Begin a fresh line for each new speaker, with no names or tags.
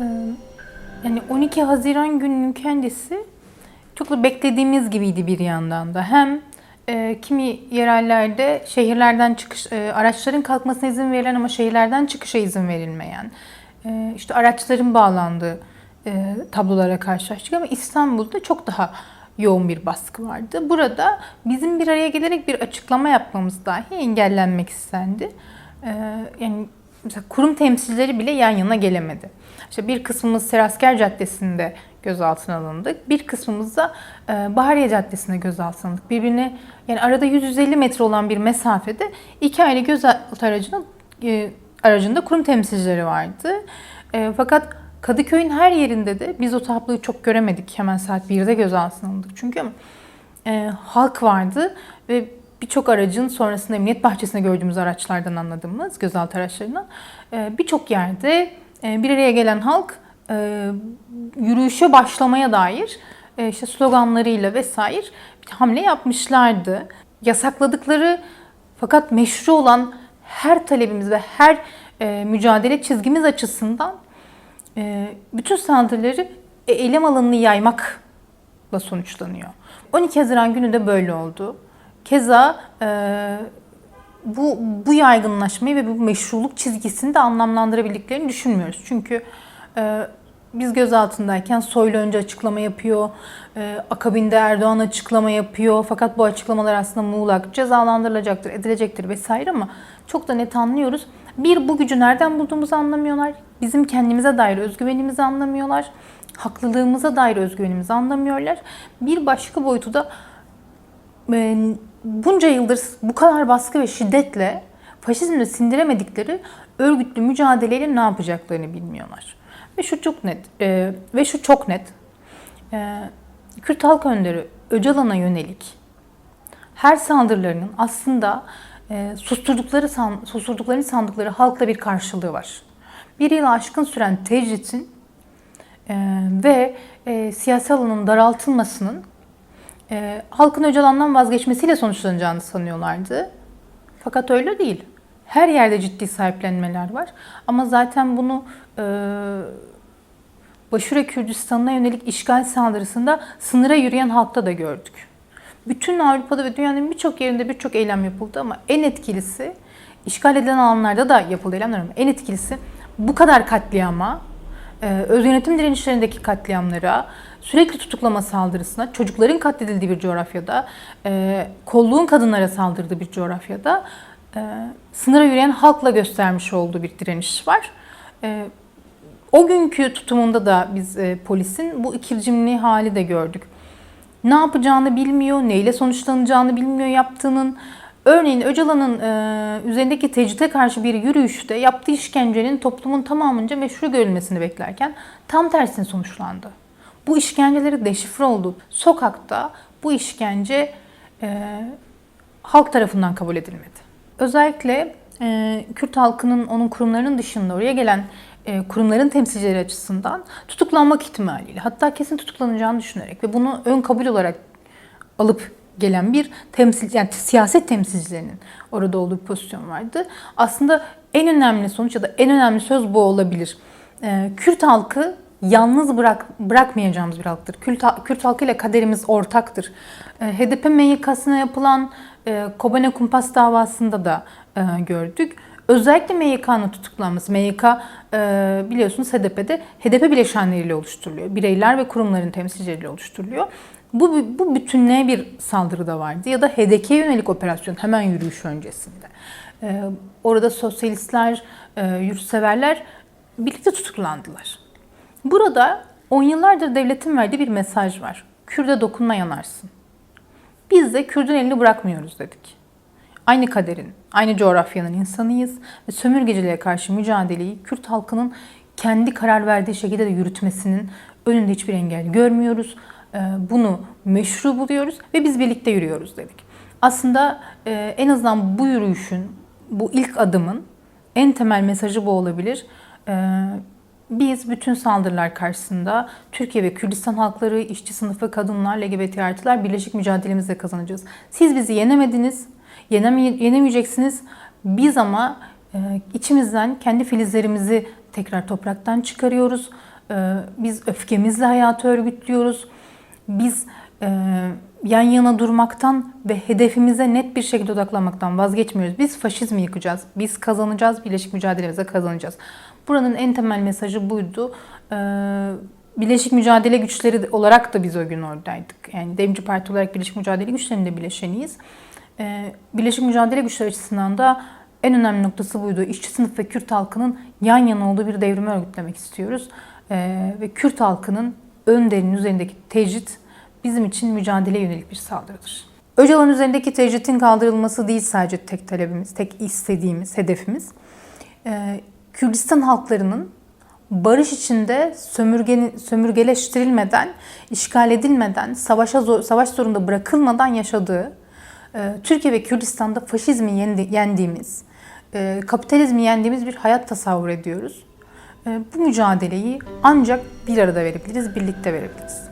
Ee, Yani 12 Haziran gününün kendisi çok da beklediğimiz gibiydi bir yandan da. Hem e, kimi yerellerde şehirlerden çıkış, e, araçların kalkmasına izin verilen ama şehirlerden çıkışa izin verilmeyen, e, işte araçların bağlandığı e, tablolara karşılaştık ama İstanbul'da çok daha yoğun bir baskı vardı. Burada bizim bir araya gelerek bir açıklama yapmamız dahi engellenmek istendi. E, yani mesela kurum temsilcileri bile yan yana gelemedi. İşte bir kısmımız Serasker Caddesi'nde gözaltına alındık. Bir kısmımız da e, Bahariye Caddesi'nde gözaltına alındık. Birbirine yani arada 150 metre olan bir mesafede iki ayrı gözaltı aracının e, aracında kurum temsilcileri vardı. E, fakat Kadıköy'ün her yerinde de biz o tabloyu çok göremedik. Hemen saat 1'de gözaltına alındık. Çünkü e, halk vardı ve birçok aracın sonrasında emniyet bahçesinde gördüğümüz araçlardan anladığımız gözaltı araçlarından e, birçok yerde e, bir araya gelen halk e, yürüyüşe başlamaya dair işte sloganlarıyla vesaire bir hamle yapmışlardı. Yasakladıkları fakat meşru olan her talebimiz ve her mücadele çizgimiz açısından bütün saldırıları eylem alanını yaymakla sonuçlanıyor. 12 Haziran günü de böyle oldu. Keza e, bu bu yaygınlaşmayı ve bu meşruluk çizgisini de anlamlandırabildiklerini düşünmüyoruz. Çünkü e, biz gözaltındayken Soylu önce açıklama yapıyor, e, akabinde Erdoğan açıklama yapıyor. Fakat bu açıklamalar aslında muğlak, cezalandırılacaktır, edilecektir vesaire ama çok da net anlıyoruz. Bir, bu gücü nereden bulduğumuzu anlamıyorlar. Bizim kendimize dair özgüvenimizi anlamıyorlar. Haklılığımıza dair özgüvenimizi anlamıyorlar. Bir başka boyutu da e, bunca yıldır bu kadar baskı ve şiddetle faşizmle sindiremedikleri örgütlü mücadeleyle ne yapacaklarını bilmiyorlar. Ve şu çok net e, ve şu çok net. E, Kürt halk önderi Öcalan'a yönelik her saldırılarının aslında e, susturdukları san, susturduklarını sandıkları halkla bir karşılığı var. Bir yıl aşkın süren tecritin e, ve e, siyasi alanın daraltılmasının e, halkın Öcalan'dan vazgeçmesiyle sonuçlanacağını sanıyorlardı. Fakat öyle değil. Her yerde ciddi sahiplenmeler var. Ama zaten bunu e, Başure Kürdistan'ına yönelik işgal saldırısında sınıra yürüyen halkta da gördük. Bütün Avrupa'da ve dünyanın birçok yerinde birçok eylem yapıldı ama en etkilisi işgal edilen alanlarda da yapıldı eylemler ama en etkilisi bu kadar katliama, öz yönetim direnişlerindeki katliamlara, sürekli tutuklama saldırısına, çocukların katledildiği bir coğrafyada, e, kolluğun kadınlara saldırdığı bir coğrafyada e, sınıra yürüyen halkla göstermiş olduğu bir direniş var. E, o günkü tutumunda da biz polisin bu ikircimli hali de gördük. Ne yapacağını bilmiyor, neyle sonuçlanacağını bilmiyor yaptığının. Örneğin Öcalan'ın e, üzerindeki tecrite karşı bir yürüyüşte yaptığı işkencenin toplumun tamamınca meşru görülmesini beklerken tam tersine sonuçlandı. Bu işkenceleri deşifre oldu. Sokakta bu işkence e, halk tarafından kabul edilmedi. Özellikle e, Kürt halkının onun kurumlarının dışında oraya gelen e, kurumların temsilcileri açısından tutuklanmak ihtimaliyle hatta kesin tutuklanacağını düşünerek ve bunu ön kabul olarak alıp gelen bir temsil yani siyaset temsilcilerinin orada olduğu bir pozisyon vardı. Aslında en önemli sonuç ya da en önemli söz bu olabilir. E, Kürt halkı yalnız bırak bırakmayacağımız bir halktır. Kürt, Kürt halkıyla kaderimiz ortaktır. E, HDP MYK'sına yapılan e, Kobane Kumpas davasında da e, gördük. Özellikle MYK'nın tutuklanması. MYK e, biliyorsunuz HDP'de HDP bileşenleriyle oluşturuluyor. Bireyler ve kurumların temsilcileriyle oluşturuluyor. Bu, bu bütünlüğe bir saldırı da vardı. Ya da HDK'ye yönelik operasyon hemen yürüyüş öncesinde. E, orada sosyalistler, e, yurtseverler birlikte tutuklandılar. Burada on yıllardır devletin verdiği bir mesaj var. Kürde dokunma yanarsın. Biz de Kürdün elini bırakmıyoruz dedik. Aynı kaderin, aynı coğrafyanın insanıyız ve sömürgeciliğe karşı mücadeleyi Kürt halkının kendi karar verdiği şekilde de yürütmesinin önünde hiçbir engel görmüyoruz. Ee, Bunu meşru buluyoruz ve biz birlikte yürüyoruz dedik. Aslında e, en azından bu yürüyüşün, bu ilk adımın en temel mesajı bu olabilir. Ee, Biz bütün saldırılar karşısında Türkiye ve Kürdistan halkları, işçi sınıfı, kadınlar, LGBT artılar birleşik mücadelemizle kazanacağız. Siz bizi yenemediniz, yeneme- yenemeyeceksiniz. Biz ama e, içimizden kendi filizlerimizi tekrar topraktan çıkarıyoruz. Ee, Biz öfkemizle hayatı örgütlüyoruz. Biz e, yan yana durmaktan ve hedefimize net bir şekilde odaklanmaktan vazgeçmiyoruz. Biz faşizmi yıkacağız. Biz kazanacağız. Birleşik mücadelemize kazanacağız. Buranın en temel mesajı buydu. Ee, Birleşik mücadele güçleri olarak da biz o gün oradaydık. Yani Devrimci Parti olarak Birleşik Mücadele Güçleri'nde bileşeniyiz. Ee, Birleşik Mücadele Güçleri açısından da en önemli noktası buydu. İşçi sınıf ve Kürt halkının yan yana olduğu bir devrimi örgütlemek istiyoruz. Ee, ve Kürt halkının önderinin üzerindeki tecrit bizim için mücadeleye yönelik bir saldırıdır. Öcalan üzerindeki tecritin kaldırılması değil sadece tek talebimiz, tek istediğimiz, hedefimiz. Ee, Kürdistan halklarının barış içinde sömürgeni, sömürgeleştirilmeden, işgal edilmeden, savaşa zor- savaş zorunda bırakılmadan yaşadığı, e, Türkiye ve Kürdistan'da faşizmi yendi- yendiğimiz, e, kapitalizmi yendiğimiz bir hayat tasavvur ediyoruz. E, Bu mücadeleyi ancak bir arada verebiliriz, birlikte verebiliriz.